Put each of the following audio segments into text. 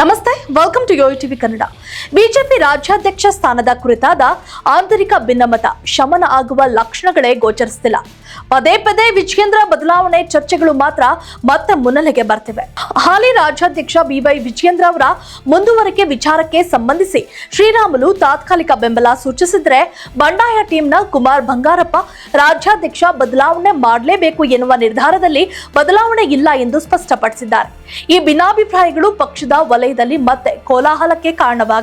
నమస్తే welcome to Yo TV Kannada BJP ರಾಜ್ಯಾಧ್ಯಕ್ಷ ಸ್ಥಾನದ ಕುರಿತಾದ ಆಂತರಿಕ ಭಿನ್ನಮತ ಶಮನ ಆಗುವ ಲಕ್ಷಣಗಳೇ ಗೋಚರಿಸುತ್ತಿಲ್ಲ. ಪದೇ ಪದೇ ವಿಜಯೇಂದ್ರ ಬದಲಾವಣೆ ಚರ್ಚೆಗಳು ಮಾತ್ರ ಮತ್ತೆ ಮುನ್ನೆಲೆಗೆ ಬರ್ತಿವೆ. ಹಾಲಿ ರಾಜ್ಯಾಧ್ಯಕ್ಷ ಬಿವೈ ವಿಜಯೇಂದ್ರ ಅವರ ಮುಂದುವರಿಕೆ ವಿಚಾರಕ್ಕೆ ಸಂಬಂಧಿಸಿ ಶ್ರೀರಾಮುಲು ತಾತ್ಕಾಲಿಕ ಬೆಂಬಲ ಸೂಚಿಸಿದ್ರೆ ಬಂಡಾಯ ಟೀಮ್ನ ಕುಮಾರ್ ಬಂಗಾರಪ್ಪ ರಾಜ್ಯಾಧ್ಯಕ್ಷ ಬದಲಾವಣೆ ಮಾಡಲೇಬೇಕು ಎನ್ನುವ ನಿರ್ಧಾರದಲ್ಲಿ ಬದಲಾವಣೆ ಇಲ್ಲ ಎಂದು ಸ್ಪಷ್ಟಪಡಿಸಿದ್ದಾರೆ. ಈ ಭಿನ್ನಾಭಿಪ್ರಾಯಗಳು ಪಕ್ಷದ ವಲಯದಲ್ಲಿ ಮತ್ತೆ ಕೋಲಾಹಲಕ್ಕೆ ಕಾರಣವಾಗಿದೆ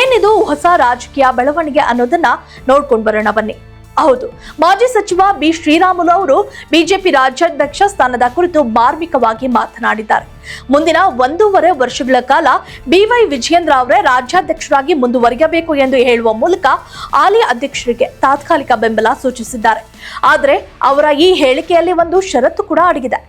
ಏನಿದು ಹೊಸ ರಾಜಕೀಯ ಬೆಳವಣಿಗೆ ಅನ್ನೋದನ್ನ ನೋಡ್ಕೊಂಡು ಬರೋಣ ಬನ್ನಿ. ಹೌದು, ಮಾಜಿ ಸಚಿವ ಬಿ ಶ್ರೀರಾಮುಲು ಅವರು ಬಿಜೆಪಿ ರಾಜ್ಯಾಧ್ಯಕ್ಷ ಸ್ಥಾನದ ಕುರಿತು ಮಾರ್ಮಿಕವಾಗಿ ಮಾತನಾಡಿದ್ದಾರೆ. ಮುಂದಿನ ಒಂದೂವರೆ ವರ್ಷಗಳ ಕಾಲ ಬಿವೈ ವಿಜಯೇಂದ್ರ ಅವರೇ ರಾಜ್ಯಾಧ್ಯಕ್ಷರಾಗಿ ಮುಂದುವರಿಯಬೇಕು ಎಂದು ಹೇಳುವ ಮೂಲಕ ಹಾಲಿ ಅಧ್ಯಕ್ಷರಿಗೆ ತಾತ್ಕಾಲಿಕ ಬೆಂಬಲ ಸೂಚಿಸಿದ್ದಾರೆ. ಆದರೆ ಅವರ ಈ ಹೇಳಿಕೆಯಲ್ಲಿ ಒಂದು ಷರತ್ತು ಕೂಡ ಅಡಗಿದೆ.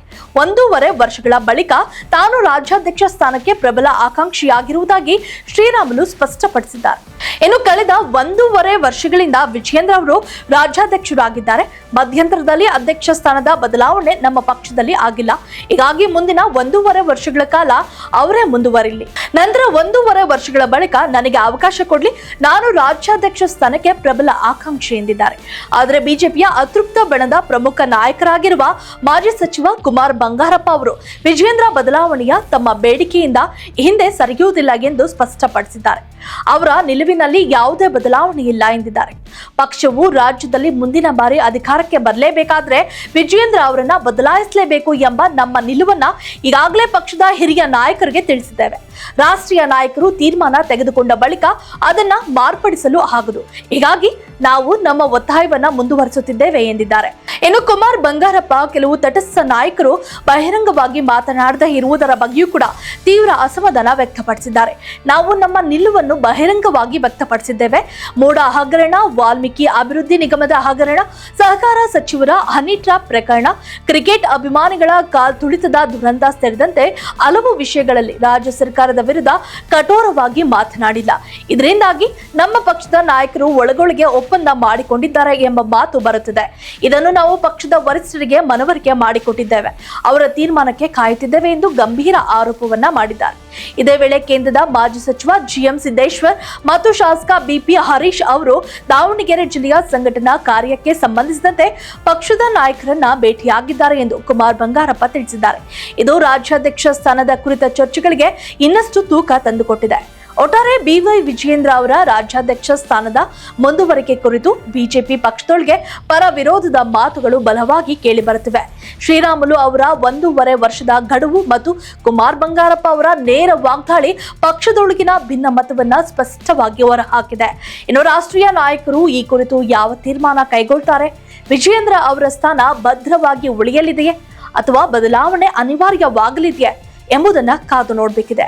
ಒಂದೂವರೆ ವರ್ಷಗಳ ಬಳಿಕ ತಾನು ರಾಜ್ಯಾಧ್ಯಕ್ಷ ಸ್ಥಾನಕ್ಕೆ ಪ್ರಬಲ ಆಕಾಂಕ್ಷಿಯಾಗಿರುವುದಾಗಿ ಶ್ರೀರಾಮುಲು ಸ್ಪಷ್ಟಪಡಿಸಿದ್ದಾರೆ. ಇನ್ನು ಕಳೆದ ಒಂದೂವರೆ ವರ್ಷಗಳಿಂದ ವಿಜಯೇಂದ್ರ ಅವರು ರಾಜ್ಯಾಧ್ಯಕ್ಷರಾಗಿದ್ದಾರೆ. ಮಧ್ಯಂತರದಲ್ಲಿ ಅಧ್ಯಕ್ಷ ಸ್ಥಾನದ ಬದಲಾವಣೆ ನಮ್ಮ ಪಕ್ಷದಲ್ಲಿ ಆಗಿಲ್ಲ. ಹೀಗಾಗಿ ಮುಂದಿನ ಒಂದೂವರೆ ವರ್ಷಗಳ ಕಾಲ ಅವರೇ ಮುಂದುವರಿಲಿ. ನಂತರ ಒಂದೂವರೆ ವರ್ಷಗಳ ಬಳಿಕ ನನಗೆ ಅವಕಾಶ ಕೊಡಲಿ. ನಾನು ರಾಜ್ಯಾಧ್ಯಕ್ಷ ಸ್ಥಾನಕ್ಕೆ ಪ್ರಬಲ ಆಕಾಂಕ್ಷೆ ಎಂದಿದ್ದಾರೆ. ಆದರೆ ಬಿಜೆಪಿಯ ಅತೃಪ್ತ ಬಣದ ಪ್ರಮುಖ ನಾಯಕರಾಗಿರುವ ಮಾಜಿ ಸಚಿವ ಕುಮಾರ್ ಬಂಗಾರಪ್ಪ ಅವರು ವಿಜಯೇಂದ್ರ ಬದಲಾವಣೆಯ ತಮ್ಮ ಬೇಡಿಕೆಯಿಂದ ಹಿಂದೆ ಸರಿಯುವುದಿಲ್ಲ ಎಂದು ಸ್ಪಷ್ಟಪಡಿಸಿದ್ದಾರೆ. ಅವರ ನಿಲುವಿನಲ್ಲಿ ಯಾವುದೇ ಬದಲಾವಣೆ ಇಲ್ಲ ಎಂದಿದ್ದಾರೆ. ಪಕ್ಷವು ರಾಜ್ಯದಲ್ಲಿ ಮುಂದಿನ ಬಾರಿ ಅಧಿಕಾರಕ್ಕೆ ಬರಲೇಬೇಕಾದ್ರೆ ವಿಜಯೇಂದ್ರ ಅವರನ್ನ ಬದಲಾಯಿಸಲೇಬೇಕು ಎಂಬ ನಮ್ಮ ನಿಲುವನ್ನ ಈಗಾಗಲೇ ಪಕ್ಷದ ಹಿರಿಯ ನಾಯಕರಿಗೆ ತಿಳಿಸಿದ್ದೇವೆ. ರಾಷ್ಟ್ರೀಯ ನಾಯಕರು ತೀರ್ಮಾನ ತೆಗೆದುಕೊಂಡ ಬಳಿಕ ಅದನ್ನ ಮಾರ್ಪಡಿಸಲು ಆಗದು. ಹೀಗಾಗಿ ನಾವು ನಮ್ಮ ಒತ್ತಾಯವನ್ನ ಮುಂದುವರಿಸುತ್ತಿದ್ದೇವೆ ಎಂದಿದ್ದಾರೆ. ಇನ್ನು ಕುಮಾರ್ ಬಂಗಾರಪ್ಪ ಕೆಲವು ತಟಸ್ಥ ನಾಯಕರು ಬಹಿರಂಗವಾಗಿ ಮಾತನಾಡದೇ ಇರುವುದರ ಬಗ್ಗೆಯೂ ಕೂಡ ತೀವ್ರ ಅಸಮಾಧಾನ ವ್ಯಕ್ತಪಡಿಸಿದ್ದಾರೆ. ನಾವು ನಮ್ಮ ನಿಲುವನ್ನು ಬಹಿರಂಗವಾಗಿ ವ್ಯಕ್ತಪಡಿಸಿದ್ದೇವೆ. ಮೋಡ ಹಗರಣ, ವಾಲ್ಮೀಕಿ ಅಭಿವೃದ್ಧಿ ನಿಗಮದ ಹಗರಣ, ಸಹಕಾರ ಸಚಿವರ ಹನಿ ಟ್ರಾಪ್ ಪ್ರಕರಣ, ಕ್ರಿಕೆಟ್ ಅಭಿಮಾನಿಗಳ ಕಾಲ್ ತುಳಿತದ ದುರಂತ ಸೇರಿದಂತೆ ಹಲವು ವಿಷಯಗಳಲ್ಲಿ ರಾಜ್ಯ ಸರ್ಕಾರದ ವಿರುದ್ಧ ಕಠೋರವಾಗಿ ಮಾತನಾಡಿಲ್ಲ. ಇದರಿಂದಾಗಿ ನಮ್ಮ ಪಕ್ಷದ ನಾಯಕರು ಒಳಗೊಳಗೆ ಒಪ್ಪಂದ ಮಾಡಿಕೊಂಡಿದ್ದಾರೆ ಎಂಬ ಮಾತು ಬರುತ್ತಿದೆ. ಇದನ್ನು ನಾವು ಪಕ್ಷದ ವರಿಷ್ಠರಿಗೆ ಮನವರಿಕೆ ಮಾಡಿಕೊಟ್ಟಿದ್ದೇವೆ. ಅವರ ತೀರ್ಮಾನಕ್ಕೆ ಕಾಯುತ್ತಿದ್ದೇವೆ ಎಂದು ಗಂಭೀರ ಆರೋಪವನ್ನ ಮಾಡಿದ್ದಾರೆ. ಇದೇ ವೇಳೆ ಕೇಂದ್ರದ ಮಾಜಿ ಸಚಿವ ಜಿಎಂ ಸಿದ್ದೇಶ್ವರ್ ಮತ್ತು ಶಾಸಕ ಬಿಪಿ ಹರೀಶ್ ಅವರು ದಾವಣಗೆರೆ ಜಿಲ್ಲೆಯ ಸಂಘಟನಾ ಕಾರ್ಯಕ್ಕೆ ಸಂಬಂಧಿಸಿದಂತೆ ಪಕ್ಷದ ನಾಯಕರನ್ನ ಭೇಟಿಯಾಗಿದ್ದಾರೆ ಎಂದು ಕುಮಾರ್ ಬಂಗಾರಪ್ಪ ತಿಳಿಸಿದ್ದಾರೆ. ಇದು ರಾಜ್ಯಾಧ್ಯಕ್ಷ ಸ್ಥಾನದ ಕುರಿತ ಚರ್ಚೆಗಳಿಗೆ ಇನ್ನಷ್ಟು ತೂಕ ತಂದುಕೊಟ್ಟಿದೆ. ಒಟ್ಟಾರೆ ಬಿವೈ ವಿಜಯೇಂದ್ರ ಅವರ ರಾಜ್ಯಾಧ್ಯಕ್ಷ ಸ್ಥಾನದ ಮುಂದುವರಿಕೆ ಕುರಿತು ಬಿಜೆಪಿ ಪಕ್ಷದೊಳಗೆ ಪರ ವಿರೋಧದ ಮಾತುಗಳು ಬಲವಾಗಿ ಕೇಳಿಬರುತ್ತಿವೆ. ಶ್ರೀರಾಮುಲು ಅವರ ಒಂದೂವರೆ ವರ್ಷದ ಗಡುವು ಮತ್ತು ಕುಮಾರ್ ಬಂಗಾರಪ್ಪ ಅವರ ನೇರ ವಾಗ್ದಾಳಿ ಪಕ್ಷದೊಳಗಿನ ಭಿನ್ನಮತವನ್ನ ಸ್ಪಷ್ಟವಾಗಿ ಹೊರಹಾಕಿದೆ. ಇನ್ನು ರಾಷ್ಟ್ರೀಯ ನಾಯಕರು ಈ ಕುರಿತು ಯಾವ ತೀರ್ಮಾನ ಕೈಗೊಳ್ತಾರೆ? ವಿಜಯೇಂದ್ರ ಅವರ ಸ್ಥಾನ ಭದ್ರವಾಗಿ ಉಳಿಯಲಿದೆಯೇ ಅಥವಾ ಬದಲಾವಣೆ ಅನಿವಾರ್ಯವಾಗಲಿದೆಯೇ ಎಂಬುದನ್ನ ಕಾದು ನೋಡಬೇಕಿದೆ.